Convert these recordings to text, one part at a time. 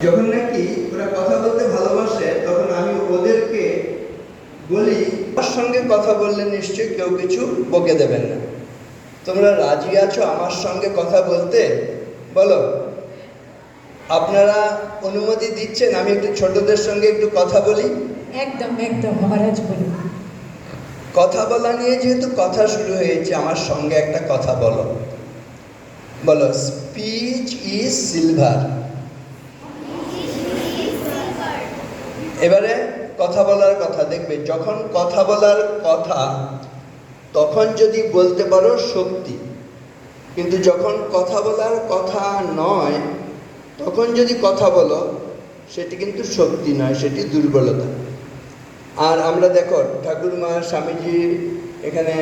যখন নাকি ওরা কথা বলতে ভালোবাসে তখন আমি ওদেরকে বলি আমার সঙ্গে কথা বললে নিশ্চয়ই কেউ কিছু বকে দেবেন না। তোমরা রাজি আছো আমার সঙ্গে কথা বলতে? বলো। আপনারা অনুমতি দিচ্ছেন আমি একটু ছোটদের সঙ্গে একটু কথা বলি? একদম একদম মহারাজ বলুন। কথা বলা নিয়ে যেহেতু কথা শুরু হয়েছে আমার সঙ্গে একটা কথা বলো। বলো স্পিচ ইজ সিলভার এবারে কথা বলার কথা, দেখবে যখন কথা বলার কথা, তখন যদি বলতে পারো শক্তি কিন্তু যখন কথা বলার কথা নয়, তখন যদি কথা বলো, সেটি কিন্তু শক্তি নয়, সেটি দুর্বলতা। আর আমরা দেখো ঠাকুরমা স্বামীজি এখানে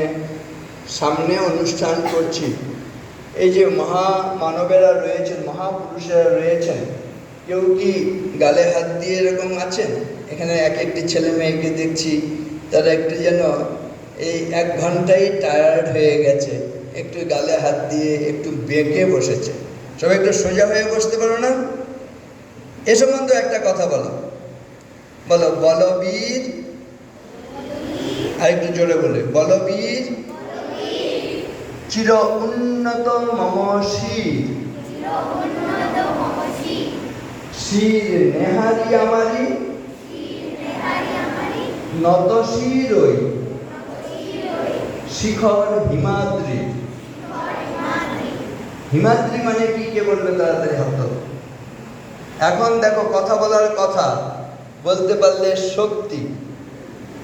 সামনে অনুষ্ঠান করছি। এই যে মহা মানবেরা রয়েছেন, মহাপুরুষেরা রয়েছেন কেউ কি গালে হাত দিয়ে এরকম আছেন? এখানে এক একটি ছেলে মেয়েকে দেখছি তারা একটু যেন এই এক ঘন্টাই টায়ার্ড হয়ে গেছে একটু গালে হাত দিয়ে একটু বেঁকে বসেছে। সবাই একটু সোজা হয়ে বসতে পারো না? এ সম্বন্ধে একটা কথা বলো। বলো বলবীর? আর একটু জোরে বলে বলবীর? চির উন্নত মম শির নেহারি আমারি নত শিরই শিখর হিমাদ্রি। হিমাদ্রি মানে কি? কে বলবে তাড়াতাড়ি হাত এখন দেখো, কথা বলার কথা, বলতে পারলে শক্তি,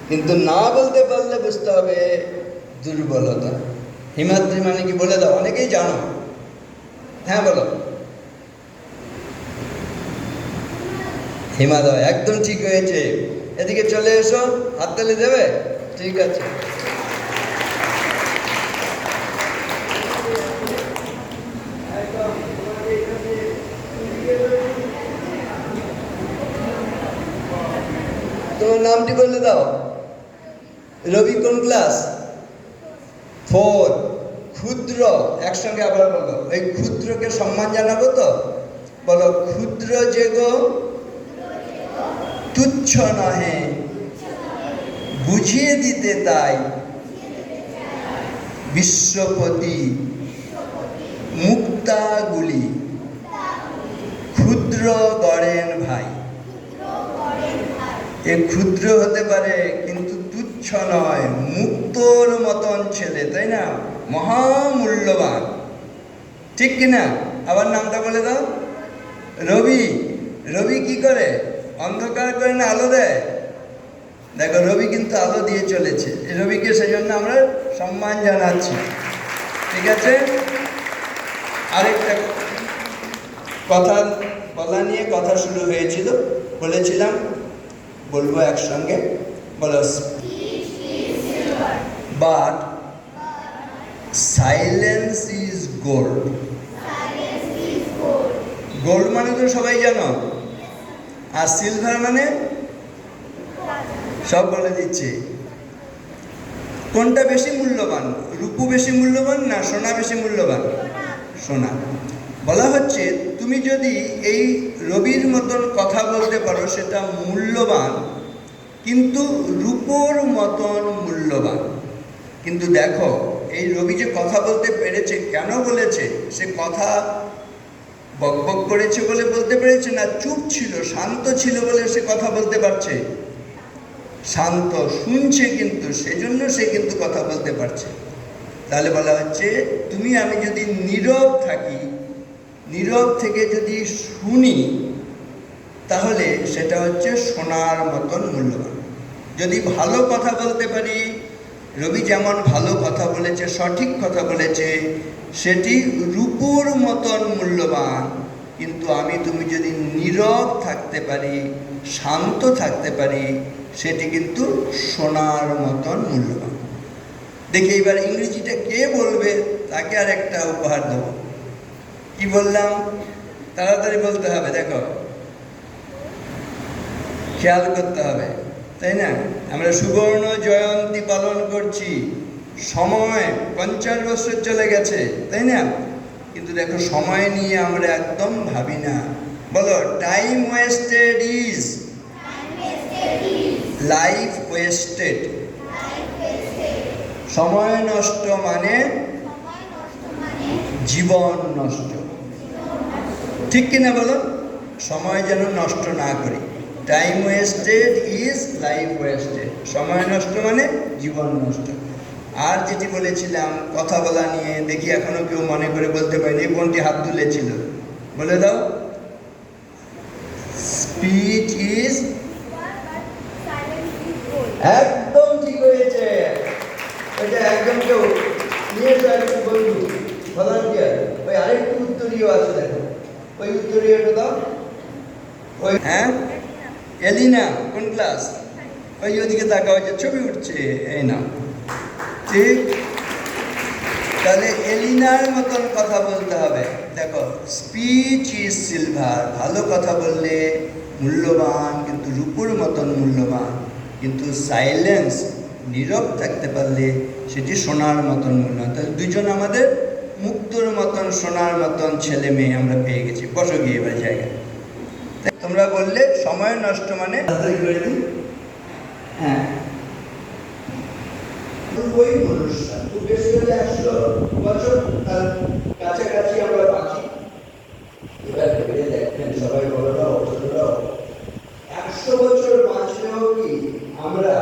কিন্তু না বলতে পারলে বুঝতে হবে দুর্বলতা। হিমাদ্রি মানে কি? বলে দাও, অনেকেই জানো। হ্যাঁ বলো। হিমাদয়, একদম ঠিক হয়েছে। এদিকে চলে এসো হাততালি দেবে? ঠিক আছে। তোমার নামটি বলে দাও। রবি কোন ক্লাস? ফোর। ক্ষুদ্র, একসঙ্গে আবার বলো। এই ক্ষুদ্রকে সম্মান জানাব তো? বলো, ক্ষুদ্র যে তুচ্ছ নহে। বুঝিয়ে দিতে তাই। বিশ্বপতি মুক্তাগুলি। ক্ষুদ্র গড়েন ভাই। এ ক্ষুদ্র হতে পারে, কিন্তু তুচ্ছ নয়। মুক্তর মতন ছেলে, তাই না? মহামূল্যবান। ঠিক কিনা? আবার নামটা বলে দাও। রবি। রবি কি করে? অন্ধকার করে না আলো দেয়? দেখো রবি কিন্তু আলো দিয়ে চলেছে। এই রবিকে সেই জন্য আমরা সম্মান জানাচ্ছি। ঠিক আছে? আরেকটা কথা বলা নিয়ে কথা শুরু হয়েছিল। বলেছিলাম বলব একসঙ্গে। বলো but silence is gold gold মানে তো সবাই জানো। আর সিলভার মানে সব বলে দিচ্ছি। কোনটা বেশি মূল্যবান? রূপু বেশি মূল্যবান না সোনা বেশি মূল্যবান? সোনা। বলা হচ্ছে, তুমি যদি এই রবির মতন কথা বলতে পারো, সেটা মূল্যবান, কিন্তু রূপোর মতন মূল্যবান। কিন্তু দেখো, এই রবি যে কথা বলতে পেরেছে, কেন বলেছে? সে কথা বকবক করেছে বলে বলতে পেরেছে না, চুপ ছিল, শান্ত ছিল বলে সে কথা বলতে পারছে? শান্ত শুনছে কিন্তু, সেজন্য সে কিন্তু কথা বলতে পারছে। তাহলে বলা হচ্ছে, তুমি আমি যদি নীরব থাকি, নীরব থেকে যদি শুনি, তাহলে সেটা হচ্ছে সোনার মতন মূল্যবান। যদি ভালো কথা বলতে পারি রবি যেমন ভালো কথা বলেছে, সঠিক কথা বলেছে, সেটি রূপুর মতন মূল্যবান। কিন্তু আমি তুমি যদি নীরব থাকতে পারি, শান্ত থাকতে পারি, সেটি কিন্তু সোনার মতন মূল্যবান। দেখি এবার ইংরেজিটা কে বলবে, তাকে আর একটা উপহার দেবো। কি বললাম? তাড়াতাড়ি বলতে হবে, দেখো। খেয়াল করতে হবে। তাই না? আমরা সুবর্ণ জয়ন্তী পালন করছি। সময় পঞ্চাশ বছর চলে গেছে, তাই না? কিন্তু দেখো, সময় নিয়ে আমরা একদম ভাবি না। বলো time wasted is life wasted সময় নষ্ট মানে জীবন নষ্ট। ঠিক কিনা বলো? সময় যেন নষ্ট না করি। Time wasted is life wasted সময় নষ্ট মানে জীবন নষ্ট। আর যেটি বলেছিলাম, কথা বলা নিয়ে দেখি এখনও কেউ মনে করে বলতে পারেনি, কোনটি হাত তুলেছিল? বলে দাও। স্পিচ ইজ একদম ঠিক হয়েছে। এটা একদম কেউ নিয়ে ওই আরেকটু উত্তরীয় আছে দেখো। ওই উত্তরীয়টা দাও। ওই হ্যাঁ? এলিনা, কোন ক্লাস? ওই ওদিকে তাকা হয়েছে ছবি উঠছে। এই না ঠিক? তাহলে এলিনার মতন কথা বলতে হবে। দেখো স্পিচ ইজ সিলভার ভালো কথা বললে মূল্যবান, কিন্তু রূপুর মতন মূল্যবান। কিন্তু সাইলেন্স নীরব থাকতে পারলে সেটি সোনার মতন মূল্যবান। তাহলে দুজন আমাদের মুক্তর মতন, সোনার মতন ছেলে মেয়ে আমরা পেয়ে গেছি। বসো গিয়ে এবার জায়গায়। তোমরা বললে সময় নষ্ট মানে তাড়াতাড়ি করে দিই। হ্যাঁ। ওই মানুষটা খুব বেশি হলে একশো বছর তার কাছাকাছি আমরা বাঁচি এবার ভেবে দেখবেন সবাই বড়রাও ছোটরাও একশো বছর বাঁচলেও কি আমরা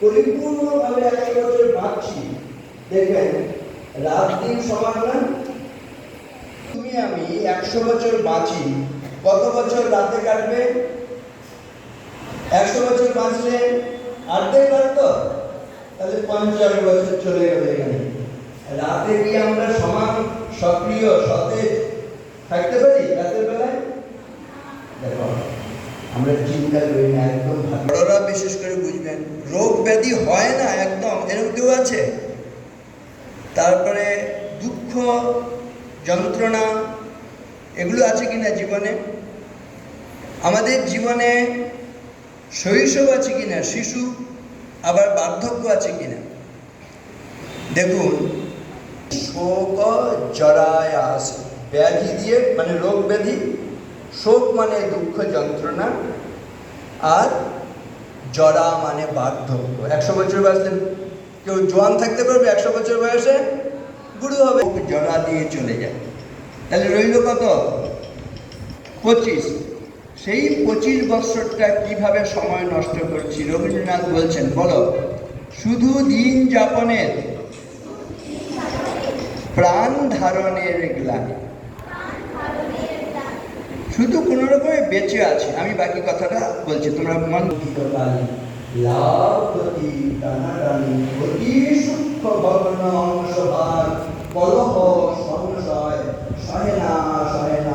পরিপূর্ণভাবে একশো বছর বাঁচছি? দেখবেন রাত দিন সমান না তুমি আমি একশো বছর বাঁচি কত বছর রাতে কাটবে, একশো বছর বাঁচলে অর্ধেক কাটতো তাহলে পঞ্চাশ বছর চলে গেল এখানে। রাতে কি আমরা সমান সক্রিয়, সতেজ থাকতে পারি রাতের বেলায়? দেখো, আমরা চিন্তা করি না, একদম বড়রা বিশেষ করে বুঝবেন, রোগ ব্যাধি হয় না একদম, এরকম কেউ আছে? তারপরে দুঃখ, যন্ত্রণা এগুলো আছে কিনা জীবনে? আমাদের জীবনে শৈশব আছে কিনা? শিশু, আবার বার্ধক্য আছে কিনা? দেখুন, শোক জরায়াস ব্যাধি দিয়ে মানে রোগ ব্যাধি, শোক মানে দুঃখ যন্ত্রণা, আর জরা মানে বার্ধক্য। একশো বছর বয়সে কেউ জোয়ান থাকতে পারবে, একশো বছর বয়সে বুড়ো হবে। জরা দিয়ে চলে যায়। তাহলে রইল কত? পঁচিশ। সেই পঁচিশ বৎসরটা কীভাবে সময় নষ্ট করছি? রবীন্দ্রনাথ বলছেন, বলো, শুধু দিন যাপনের প্রাণ ধারণের গ্লানি। শুধু কোন রকমে বেঁচে আছে। আমি বাকি কথাটা বলছি, তোমরা মন লাভ sobre la,